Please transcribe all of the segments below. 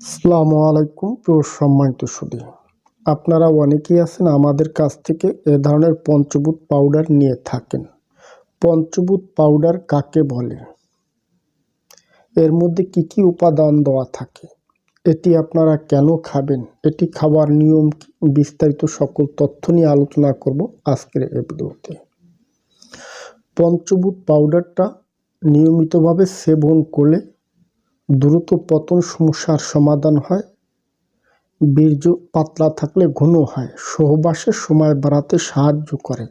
আসসালামু আলাইকুম, প্রিয় সম্মানিত সুদী আপনারা অনেকেই আছেন আমাদের কাছ থেকে এ ধরনের পঞ্চভূত পাউডার নিয়ে থাকেন। পঞ্চভূত পাউডার কাকে বলে? এর মধ্যে কি কি উপাদান দেওয়া থাকে? এটি আপনারা কেন খাবেন? এটি খাওয়ার নিয়ম বিস্তারিত সকল তথ্য নিয়ে আলোচনা করব আজকের এই ভিডিওতে। পঞ্চভূত পাউডারটা নিয়মিতভাবে সেবন করলে দ্রুত পতন সমস্যার সমাধান হয়। বীর্য পাতলা থাকলে ঘন হয়। সহবাসের সময় বাড়াতে সাহায্য করে।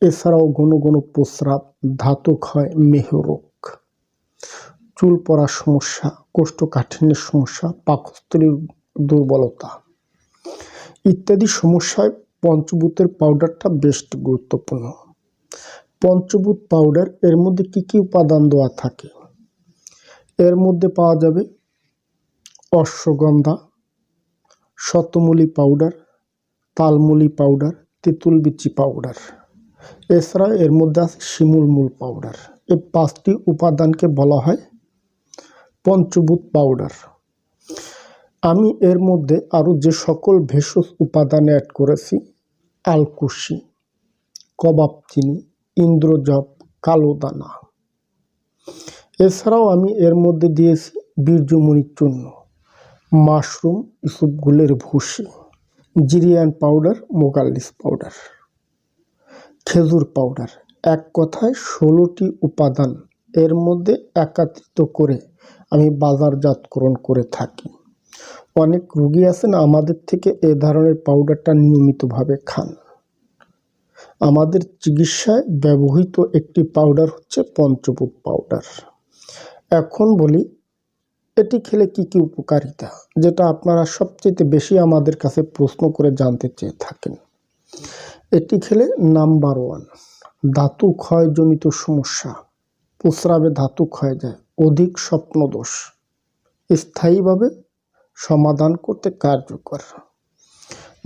এছাড়াও ঘন ঘন প্রস্রাব ধাতু ক্ষয় মেহরোগ চুল পড়ার সমস্যা, কোষ্ঠকাঠিন্যের সমস্যা, পাকস্থলীর দুর্বলতা ইত্যাদি সমস্যায় পঞ্চভূতের পাউডারটা বেশ গুরুত্বপূর্ণ। পঞ্চভূত পাউডার এর মধ্যে কি কি উপাদান দেওয়া থাকে? এর মধ্যে পাওয়া যাবে অশ্বগন্ধা, শতমূলি পাউডার তালমূলি পাউডার তেঁতুল বিচি পাউডার এছাড়া এর মধ্যে আছে শিমুল মূল পাউডার এই পাঁচটি উপাদানকে বলা হয় পঞ্চভূত পাউডার আমি এর মধ্যে আরও যে সকল ভেষজ উপাদান অ্যাড করেছি, আলকুশি, কবাব চিনি ইন্দ্রজপ কালো দানা এছাড়াও আমি এর মধ্যে দিয়েছি বীর্যমণির চূর্ণ, মাশরুম ইসুপগুলের ভুসি জিরিয়ান পাউডার মোগাল্লিস পাউডার, খেজুর পাউডার। এক কথায় ষোলোটি উপাদান এর মধ্যে একাত্রিত করে আমি বাজারজাতকরণ করে থাকি। অনেক রুগী আছেন আমাদের থেকে এ ধরনের পাউডারটা নিয়মিতভাবে খান। আমাদের চিকিৎসায় ব্যবহৃত একটি পাউডার হচ্ছে পঞ্চভূত পাউডার। এখন বলি, এটি খেলে কি কি উপকারিতা, যেটা আপনারা সবচেয়ে বেশি আমাদের কাছে প্রশ্ন করে জানতে চেয়ে থাকেন? এটি খেলে নাম্বার ওয়ান ধাতু ক্ষয়জনিত সমস্যা। প্রস্রাবে ধাতু ক্ষয় যায়, অধিক স্বপ্নদোষ। স্থায়ীভাবে সমাধান করতে কার্যকর।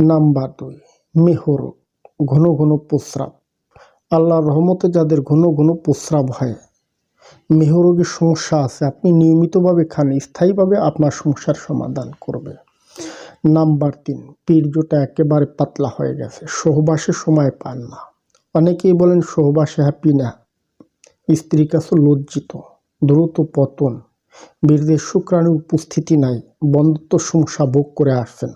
নাম্বার দুই মেহরোগ ঘন ঘন প্রস্রাব। আল্লাহর রহমতে যাদের ঘন ঘন প্রস্রাব হয় মেহরোগের সমস্যা আছে, আপনি নিয়মিতভাবে খান, স্থায়ীভাবে আপনার সমস্যার সমাধান করবে। নাম্বার তিন বীর্যটা একেবারে পাতলা হয়ে গেছে, সহবাসের সময় পান না। অনেকেই বলেন সহবাসে হ্যাপি না। স্ত্রীর কাছে লজ্জিত, দ্রুত পতন। বীরদের শুক্রাণুর উপস্থিতি নাই, বন্ধুত্ব সমস্যা ভোগ করে আসছেন।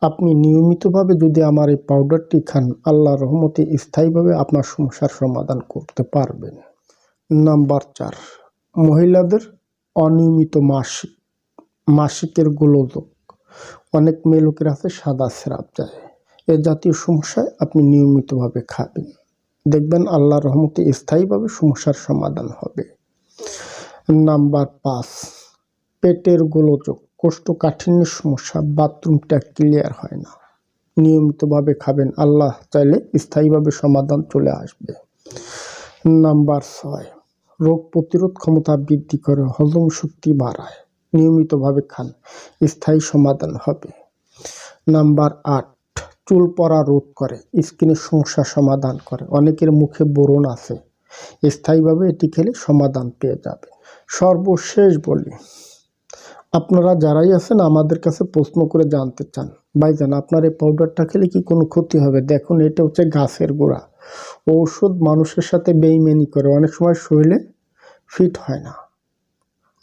আপনি নিয়মিতভাবে যদি আমার এই পাউডারটি খান আল্লাহ রহমতে স্থায়ীভাবে আপনার সমস্যার সমাধান করতে পারবেন। নাম্বার চার, মহিলাদের অনিয়মিত মাসিক, মাসিকের গোলযোগ। অনেক মেয়ে লোকের আছে সাদা স্রাব যায়। এ জাতীয় সমস্যায় আপনি নিয়মিতভাবে খাবেন। দেখবেন আল্লাহ রহমতে স্থায়ীভাবে সমস্যার সমাধান হবে। নাম্বার পাঁচ, পেটের গোলযোগ। কোষ্ঠকাঠিন্যের সমস্যা, বাথরুমটা ক্লিয়ার হয় না। নিয়মিতভাবে খাবেন, আল্লাহ চাইলে স্থায়ীভাবে সমাধান চলে আসবে। নাম্বার ছয় রোগ প্রতিরোধ ক্ষমতা বৃদ্ধি করে হজম শক্তি বাড়ায়। নিয়মিতভাবে খান, স্থায়ী সমাধান হবে। নাম্বার আট, চুল পড়া রোধ করে, স্কিনের সমস্যা সমাধান করে। অনেকের মুখে বরণ আছে। স্থায়ীভাবে এটি খেলে সমাধান পেয়ে যাবে। সর্বশেষ বলি আপনারা যারাই আছেন, আমাদের কাছে প্রশ্ন করে জানতে চান। ভাইজান, আপনার এই পাউডারটা খেলে কি কোনো ক্ষতি হবে? দেখুন, এটা হচ্ছে গাছের গোড়া। ঔষধ মানুষের সাথে বেইমেনি করে, অনেক সময় শরীরে ফিট হয় না।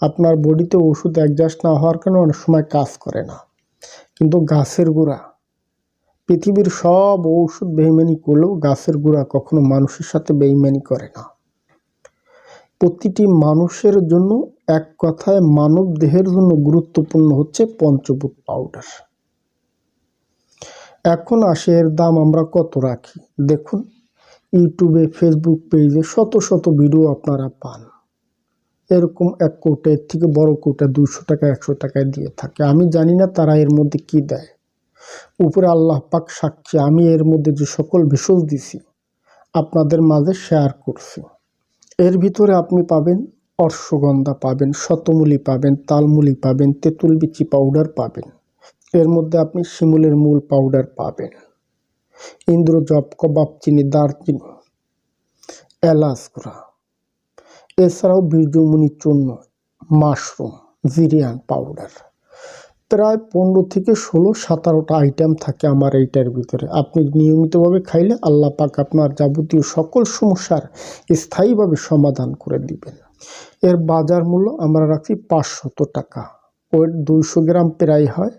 আপনার বডিতে ওষুধ অ্যাডজাস্ট না হওয়ার কারণে অনেক সময় কাজ করে না। কিন্তু গাছের গোড়া, পৃথিবীর সব ঔষধ বেইমানি করলেও গাছের গোড়া কখনো মানুষের সাথে বেইমানি করে না। প্রতিটি মানুষের জন্য এক কথায় মানব দেহের জন্য গুরুত্বপূর্ণ হচ্ছে পঞ্চভূত পাউডার এখন আসে এর দাম আমরা কত রাখি? দেখুন ইউটিউবে ফেসবুক পেজে শত শত ভিডিও আপনারা পান। এরকম এক কোটা, এর থেকে বড় কোটা দুশো টাকা, একশো টাকায় দিয়ে থাকে। আমি জানি না তারা এর মধ্যে কি দেয়। উপরে আল্লাহ পাক সাক্ষী, আমি এর মধ্যে যে সকল ভেষজ দিছি, আপনাদের মাঝে শেয়ার করছি। এর ভিতরে আপনি পাবেন অর্শগন্ধা পাবেন, শতমূলি পাবেন, তালমুলি পাবেন, তেঁতুল বিচি পাউডার পাবেন। এর মধ্যে আপনি শিমুলের মূল পাউডার পাবেন। ইন্দ্রজপ কবাব চিনি, দারচিনি, এলাচ গুঁড়া। এছাড়াও বীর্যমণি চূর্ণ, মাশরুম, জিরিয়ান পাউডার প্রায় পনেরো থেকে ষোলো সতেরোটা আইটেম থাকে আমার এইটার ভিতরে। আপনি নিয়মিতভাবে খাইলে আল্লাহ পাক আপনার যাবতীয় সকল সমস্যার স্থায়ীভাবে সমাধান করে দিবেন। এর বাজার মূল্য আমরা রাখছি পাঁচশত টাকা। ওয়েট দুইশো গ্রাম প্রায় হয়।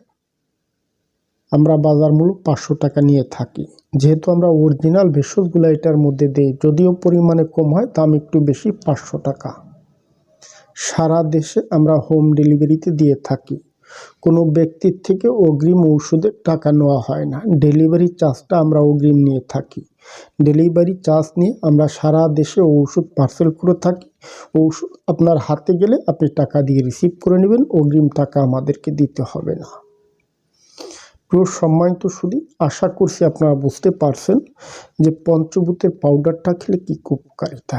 আমরা বাজার মূল্য পাঁচশো টাকা নিয়ে থাকি। যেহেতু আমরা অরিজিনাল ভেষজগুলো এটার মধ্যে দিই, যদিও পরিমাণে কম হয়, দাম একটু বেশি, পাঁচশো টাকা। সারা দেশে আমরা হোম ডেলিভারিতে দিয়ে থাকি। কোনো ব্যক্তির থেকে অগ্রিম ওষুধের টাকা নেওয়া হয় না। ডেলিভারি চার্জটা আমরা অগ্রিম নিয়ে থাকি। ডেলিভারি চার্জ নিয়ে আমরা সারা দেশে ওষুধ পার্সেল করে থাকি। ওষুধ আপনার হাতে গেলে আপনি টাকা দিয়ে রিসিভ করে নেবেন, অগ্রিম টাকা আমাদেরকে দিতে হবে না। প্রিয় সম্মানিত শুধু আশা করছি আপনারা বুঝতে পারছেন যে পঞ্চভূতের পাউডারটা খেলে কী উপকারিতা।